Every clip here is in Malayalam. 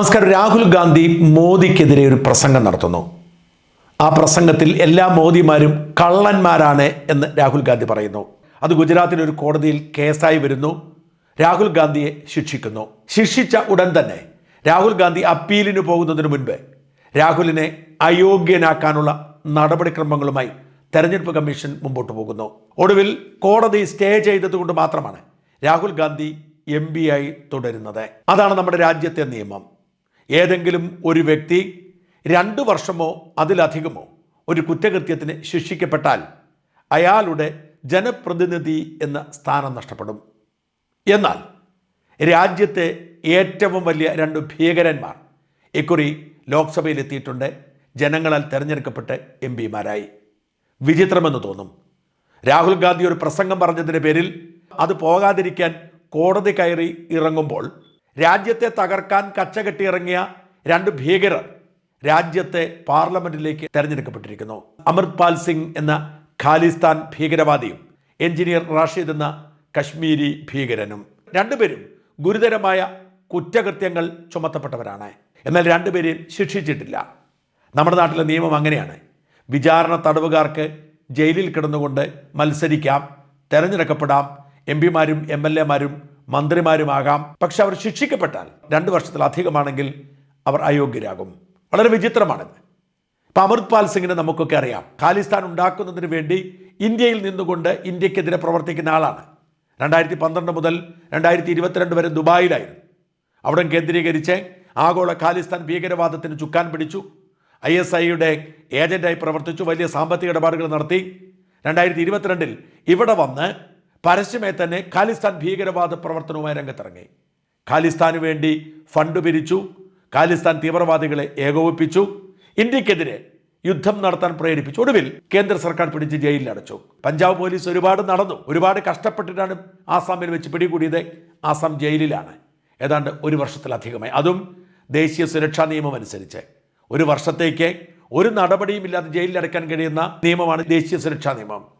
നമസ്കാരം. രാഹുൽ ഗാന്ധി മോദിക്കെതിരെ ഒരു പ്രസംഗം നടത്തുന്നു. ആ പ്രസംഗത്തിൽ എല്ലാ മോദിമാരും കള്ളന്മാരാണ് എന്ന് രാഹുൽ ഗാന്ധി പറയുന്നു. അത് ഗുജറാത്തിലെ ഒരു കോടതിയിൽ കേസായി വരുന്നു. രാഹുൽ ഗാന്ധിയെ ശിക്ഷിക്കുന്നു. ശിക്ഷിച്ച ഉടൻ തന്നെ രാഹുൽ ഗാന്ധി അപ്പീലിന് പോകുന്നതിന് മുൻപ് രാഹുലിനെ അയോഗ്യനാക്കാനുള്ള നടപടിക്രമങ്ങളുമായി തെരഞ്ഞെടുപ്പ് കമ്മീഷൻ മുമ്പോട്ട് പോകുന്നു. ഒടുവിൽ കോടതി സ്റ്റേ ചെയ്തതുകൊണ്ട് മാത്രമാണ് രാഹുൽ ഗാന്ധി എം ആയി തുടരുന്നത്. അതാണ് നമ്മുടെ രാജ്യത്തെ നിയമം. ഏതെങ്കിലും ഒരു വ്യക്തി രണ്ട് വർഷമോ അതിലധികമോ ഒരു കുറ്റകൃത്യത്തിന് ശിക്ഷിക്കപ്പെട്ടാൽ അയാളുടെ ജനപ്രതിനിധി എന്ന സ്ഥാനം നഷ്ടപ്പെടും. എന്നാൽ രാജ്യത്തെ ഏറ്റവും വലിയ രണ്ട് ഭീകരന്മാർ ഇക്കുറി ലോക്സഭയിലെത്തിയിട്ടുണ്ട്. ജനങ്ങളാൽ തിരഞ്ഞെടുക്കപ്പെട്ട് എം പിമാരായി. വിചിത്രമെന്ന് തോന്നും. രാഹുൽ ഗാന്ധി ഒരു പ്രസംഗം പറഞ്ഞതിന്റെ പേരിൽ അത് പോകാതിരിക്കാൻ കോടതി കയറി ഇറങ്ങുമ്പോൾ രാജ്യത്തെ തകർക്കാൻ കച്ചകെട്ടിയിറങ്ങിയ രണ്ട് ഭീകരർ രാജ്യത്തെ പാർലമെന്റിലേക്ക് തെരഞ്ഞെടുക്കപ്പെട്ടിരിക്കുന്നു. അമൃത്പാൽ സിംഗ് എന്ന ഖാലിസ്ഥാൻ ഭീകരവാദിയും എഞ്ചിനീയർ റാഷിദ് എന്ന കശ്മീരി ഭീകരനും. രണ്ടുപേരും ഗുരുതരമായ കുറ്റകൃത്യങ്ങൾ ചുമത്തപ്പെട്ടവരാണ്. എന്നാൽ രണ്ടുപേരെയും ശിക്ഷിച്ചിട്ടില്ല. നമ്മുടെ നാട്ടിലെ നിയമം അങ്ങനെയാണ്. വിചാരണ തടവുകാർക്ക് ജയിലിൽ കിടന്നുകൊണ്ട് മത്സരിക്കാം തെരഞ്ഞെടുക്കപ്പെടാം. എം പിമാരും എം എൽ എമാരും മന്ത്രിമാരുമാകാം. പക്ഷെ അവർ ശിക്ഷിക്കപ്പെട്ടാൽ രണ്ട് വർഷത്തിലധികമാണെങ്കിൽ അവർ അയോഗ്യരാകും. വളരെ വിചിത്രമാണിത്. ഇപ്പം അമൃത്പാൽ സിംഗിനെ നമുക്കൊക്കെ അറിയാം. ഖാലിസ്ഥാൻ ഉണ്ടാക്കുന്നതിന് വേണ്ടി ഇന്ത്യയിൽ നിന്നുകൊണ്ട് ഇന്ത്യക്കെതിരെ പ്രവർത്തിക്കുന്ന ആളാണ്. രണ്ടായിരത്തി പന്ത്രണ്ട് മുതൽ രണ്ടായിരത്തി ഇരുപത്തിരണ്ട് വരെ ദുബായിലായിരുന്നു. അവിടെ കേന്ദ്രീകരിച്ച് ആഗോള ഖാലിസ്ഥാൻ ഭീകരവാദത്തിന് ചുക്കാൻ പിടിച്ചു. ഐ എസ് ഐയുടെ ഏജന്റായി പ്രവർത്തിച്ചു. വലിയ സാമ്പത്തിക ഇടപാടുകൾ നടത്തി. രണ്ടായിരത്തി ഇരുപത്തിരണ്ടിൽ ഇവിടെ വന്ന് പരസ്യമായി തന്നെ ഖാലിസ്ഥാൻ ഭീകരവാദ പ്രവർത്തനവുമായി രംഗത്തിറങ്ങി. ഖാലിസ്ഥാന് വേണ്ടി ഫണ്ട് പിരിച്ചു. ഖാലിസ്ഥാൻ തീവ്രവാദികളെ ഏകോപിപ്പിച്ചു. ഇന്ത്യക്കെതിരെ യുദ്ധം നടത്താൻ പ്രേരിപ്പിച്ചു. ഒടുവിൽ കേന്ദ്ര സർക്കാർ പിടിച്ച് ജയിലിൽ അടച്ചു. പഞ്ചാബ് പോലീസ് ഒരുപാട് നടന്നു. ഒരുപാട് കഷ്ടപ്പെട്ടിട്ടാണ് ആസാമിൽ വെച്ച് പിടികൂടിയത്. ആസാം ജയിലിലാണ്. ഏതാണ്ട് ഒരു വർഷത്തിലധികമായി. അതും ദേശീയ സുരക്ഷാ നിയമം അനുസരിച്ച്. ഒരു വർഷത്തേക്ക് ഒരു നടപടിയും ഇല്ലാതെ ജയിലിൽ അടയ്ക്കാൻ കഴിയുന്ന നിയമമാണ് ദേശീയ സുരക്ഷാ നിയമം.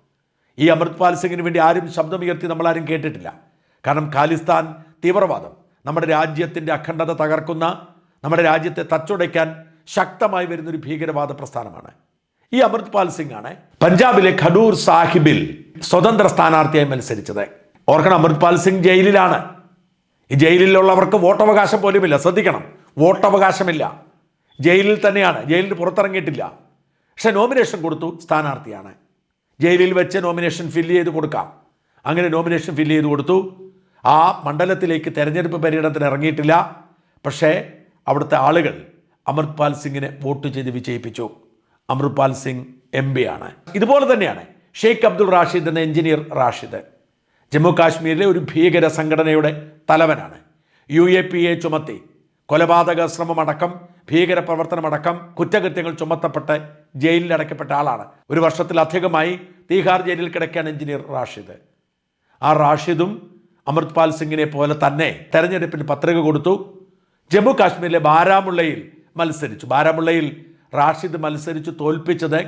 ഈ അമൃത്പാൽ സിംഗിന് വേണ്ടി ആരും ശബ്ദമുയർത്തി നമ്മളാരും കേട്ടിട്ടില്ല. കാരണം ഖാലിസ്ഥാൻ തീവ്രവാദം. നമ്മുടെ രാജ്യത്തിന്റെ അഖണ്ഡത തകർക്കുന്ന നമ്മുടെ രാജ്യത്തെ തച്ചുടയ്ക്കാൻ ശക്തമായി വരുന്നൊരു ഭീകരവാദ പ്രസ്ഥാനമാണ്. ഈ അമൃത്പാൽ സിംഗ് ആണ് പഞ്ചാബിലെ ഖഡൂർ സാഹിബിൽ സ്വതന്ത്ര സ്ഥാനാർത്ഥിയായി മത്സരിച്ചത്. ഓർക്കണം അമൃത്പാൽ സിംഗ് ജയിലിലാണ്. ഈ ജയിലിലുള്ളവർക്ക് വോട്ടവകാശം പോലുമില്ല. ശ്രദ്ധിക്കണം വോട്ടവകാശമില്ല. ജയിലിൽ തന്നെയാണ് ജയിലിന് പുറത്തിറങ്ങിയിട്ടില്ല. പക്ഷെ നോമിനേഷൻ കൊടുത്തു സ്ഥാനാർത്ഥിയാണ്. ജയിലിൽ വെച്ച് നോമിനേഷൻ ഫില്ല് ചെയ്ത് കൊടുക്കാം. അങ്ങനെ നോമിനേഷൻ ഫില്ല് ചെയ്ത് കൊടുത്തു. ആ മണ്ഡലത്തിലേക്ക് തെരഞ്ഞെടുപ്പ് പര്യടനത്തിന് ഇറങ്ങിയിട്ടില്ല. പക്ഷേ അവിടുത്തെ ആളുകൾ അമൃത്പാൽ സിംഗിനെ വോട്ട് ചെയ്ത് വിജയിപ്പിച്ചു. അമൃത്പാൽ സിംഗ് എം പി ആണ്. ഇതുപോലെ തന്നെയാണ് ഷെയ്ഖ് അബ്ദുൾ റാഷിദ് എന്ന എഞ്ചിനീയർ റാഷിദ്. ജമ്മു കാശ്മീരിലെ ഒരു ഭീകര സംഘടനയുടെ തലവനാണ്. യു എ പി എ ചുമത്തി. കൊലപാതക ശ്രമമടക്കം ഭീകര പ്രവർത്തനമടക്കം കുറ്റകൃത്യങ്ങൾ ചുമത്തപ്പെട്ട് ജയിലിൽ അടയ്ക്കപ്പെട്ട ആളാണ്. ഒരു വർഷത്തിലധികമായി തീഹാർ ജയിലിൽ കിടക്കുകയാണ് എഞ്ചിനീയർ റാഷിദ്. ആ റാഷിദും അമൃത്പാൽ സിംഗിനെ പോലെ തന്നെ തെരഞ്ഞെടുപ്പിന് പത്രിക കൊടുത്തു. ജമ്മു കാശ്മീരിലെ ബാരാമുള്ളയിൽ മത്സരിച്ചു. ബാരാമുള്ളയിൽ റാഷിദ് മത്സരിച്ച് തോൽപ്പിച്ചത്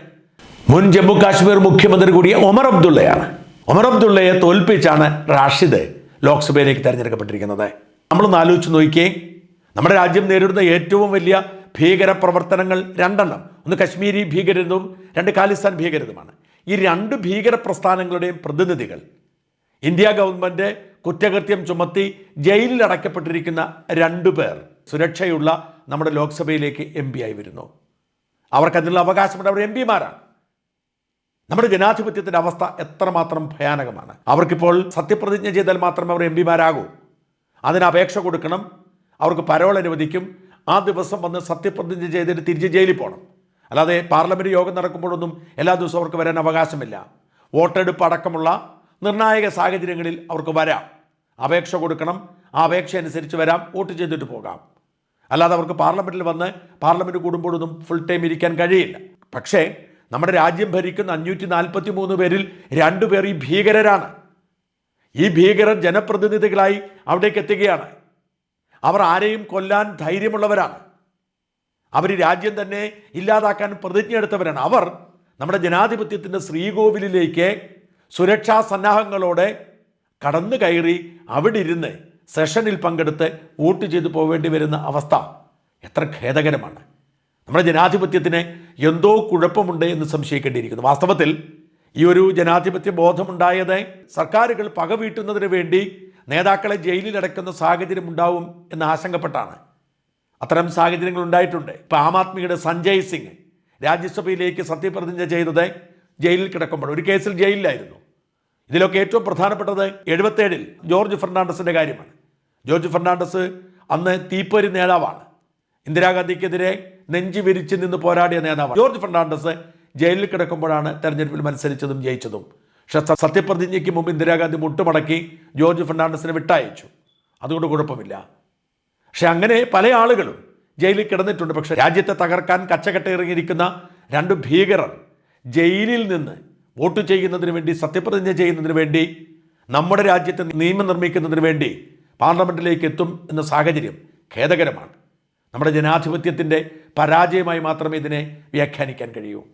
മുൻ ജമ്മു കാശ്മീർ മുഖ്യമന്ത്രി കൂടിയ ഒമർ അബ്ദുള്ളയാണ്. ഒമർ അബ്ദുള്ളയെ തോൽപ്പിച്ചാണ് റാഷിദ് ലോക്സഭയിലേക്ക് തെരഞ്ഞെടുക്കപ്പെട്ടിരിക്കുന്നത്. നമ്മളൊന്ന് ആലോചിച്ച് നോക്കിയേ നമ്മുടെ രാജ്യം നേരിടുന്ന ഏറ്റവും വലിയ ഭീകര പ്രവർത്തനങ്ങൾ രണ്ടെണ്ണം. ഒന്ന് കശ്മീരി ഭീകരതും രണ്ട് ഖാലിസ്ഥാൻ ഭീകരതുമാണ് ഈ രണ്ട് ഭീകര പ്രസ്ഥാനങ്ങളുടെയും പ്രതിനിധികൾ ഇന്ത്യ ഗവൺമെന്റ് കുറ്റകൃത്യം ചുമത്തി ജയിലിൽ അടയ്ക്കപ്പെട്ടിരിക്കുന്ന രണ്ടു പേർ സുരക്ഷയുള്ള നമ്മുടെ ലോക്സഭയിലേക്ക് എം പി ആയി വരുന്നു. അവർക്ക് അതിനുള്ള അവകാശമുണ്ട്. അവർ എം പിമാരാണ്. നമ്മുടെ ജനാധിപത്യത്തിന്റെ അവസ്ഥ എത്രമാത്രം ഭയാനകമാണ്. അവർക്കിപ്പോൾ സത്യപ്രതിജ്ഞ ചെയ്താൽ മാത്രമേ അവർ എം പിമാരാകൂ. അതിന് അപേക്ഷ കൊടുക്കണം. അവർക്ക് പരോൾ അനുവദിക്കും. ആ ദിവസം വന്ന് സത്യപ്രതിജ്ഞ ചെയ്തിട്ട് തിരിച്ച് ജയിലിൽ പോകണം. അല്ലാതെ പാർലമെന്റ് യോഗം നടക്കുമ്പോഴൊന്നും എല്ലാ ദിവസവും അവർക്ക് വരാൻ അവകാശമില്ല. വോട്ടെടുപ്പ് അടക്കമുള്ള നിർണായക സാഹചര്യങ്ങളിൽ അവർക്ക് വരാം. അപേക്ഷ കൊടുക്കണം. ആ അപേക്ഷ അനുസരിച്ച് വരാം. വോട്ട് ചെയ്തിട്ട് പോകാം. അല്ലാതെ അവർക്ക് പാർലമെന്റിൽ വന്ന് പാർലമെന്റ് കൂടുമ്പോഴൊന്നും ഫുൾ ടൈം ഇരിക്കാൻ കഴിയില്ല. പക്ഷേ നമ്മുടെ രാജ്യം ഭരിക്കുന്ന അഞ്ഞൂറ്റി നാൽപ്പത്തി മൂന്ന് പേരിൽ രണ്ടു പേർ ഈ ഭീകരരാണ്. ഈ ഭീകരർ ജനപ്രതിനിധികളായി അവിടേക്ക് എത്തുകയാണ്. അവർ ആരെയും കൊല്ലാൻ ധൈര്യമുള്ളവരാണ്. അവർ രാജ്യം തന്നെ ഇല്ലാതാക്കാൻ പ്രതിജ്ഞ എടുത്തവരാണ്. അവർ നമ്മുടെ ജനാധിപത്യത്തിന്റെ ശ്രീകോവിലിലേക്ക് സുരക്ഷാ സന്നാഹങ്ങളോടെ കടന്നു കയറി അവിടെ ഇരുന്ന് സെഷനിൽ പങ്കെടുത്ത് വോട്ട് ചെയ്തു പോവേണ്ടി വരുന്ന അവസ്ഥ എത്ര ഖേദകരമാണ്. നമ്മുടെ ജനാധിപത്യത്തിന് എന്തോ കുഴപ്പമുണ്ട് എന്ന് സംശയിക്കേണ്ടിയിരിക്കുന്നു. വാസ്തവത്തിൽ ഈ ഒരു ജനാധിപത്യ ബോധമുണ്ടായത് സർക്കാരുകൾ പകവീട്ടുന്നതിന് വേണ്ടി നേതാക്കളെ ജയിലിലടക്കുന്ന സാഹചര്യം ഉണ്ടാവും എന്ന് ആശങ്കപ്പെട്ടാണ്. അത്തരം സാഹചര്യങ്ങൾ ഉണ്ടായിട്ടുണ്ട്. ഇപ്പം ആം ആദ്മിയുടെ സഞ്ജയ് സിംഗ് രാജ്യസഭയിലേക്ക് സത്യപ്രതിജ്ഞ ചെയ്തത് ജയിലിൽ കിടക്കുമ്പോൾ ഒരു കേസിൽ ജയിലിലായിരുന്നു. ഇതിലൊക്കെ ഏറ്റവും പ്രധാനപ്പെട്ടത് എഴുപത്തേഴിൽ ജോർജ് ഫെർണാണ്ടസിന്റെ കാര്യമാണ്. ജോർജ് ഫെർണാണ്ടസ് അന്ന് തീപ്പൊരി നേതാവാണ്. ഇന്ദിരാഗാന്ധിക്കെതിരെ നെഞ്ചി വിരിച്ച് നിന്ന് പോരാടിയ നേതാവാണ്. ജോർജ് ഫെർണാണ്ടസ് ജയിലിൽ കിടക്കുമ്പോഴാണ് തെരഞ്ഞെടുപ്പിൽ മത്സരിച്ചതും ജയിച്ചതും. പക്ഷെ സത്യപ്രതിജ്ഞയ്ക്ക് മുമ്പ് ഇന്ദിരാഗാന്ധി മുട്ടുമടക്കി ജോർജ് ഫെർണാണ്ടസിനെ വിട്ടയച്ചു. അതുകൊണ്ട് കുഴപ്പമില്ല. പക്ഷെ അങ്ങനെ പല ആളുകളും ജയിലിൽ കിടന്നിട്ടുണ്ട്. പക്ഷെ രാജ്യത്തെ തകർക്കാൻ കച്ചകെട്ടിറങ്ങിയിരിക്കുന്ന രണ്ട് ഭീകരർ ജയിലിൽ നിന്ന് വോട്ട് ചെയ്യുന്നതിന് വേണ്ടി സത്യപ്രതിജ്ഞ ചെയ്യുന്നതിന് വേണ്ടി നമ്മുടെ രാജ്യത്തെ നിയമം നിർമ്മിക്കുന്നതിന് വേണ്ടി പാർലമെന്റിലേക്ക് എത്തും എന്ന സാഹചര്യം ഖേദകരമാണ്. നമ്മുടെ ജനാധിപത്യത്തിന്റെ പരാജയമായി മാത്രമേ ഇതിനെ വ്യാഖ്യാനിക്കാൻ കഴിയൂ.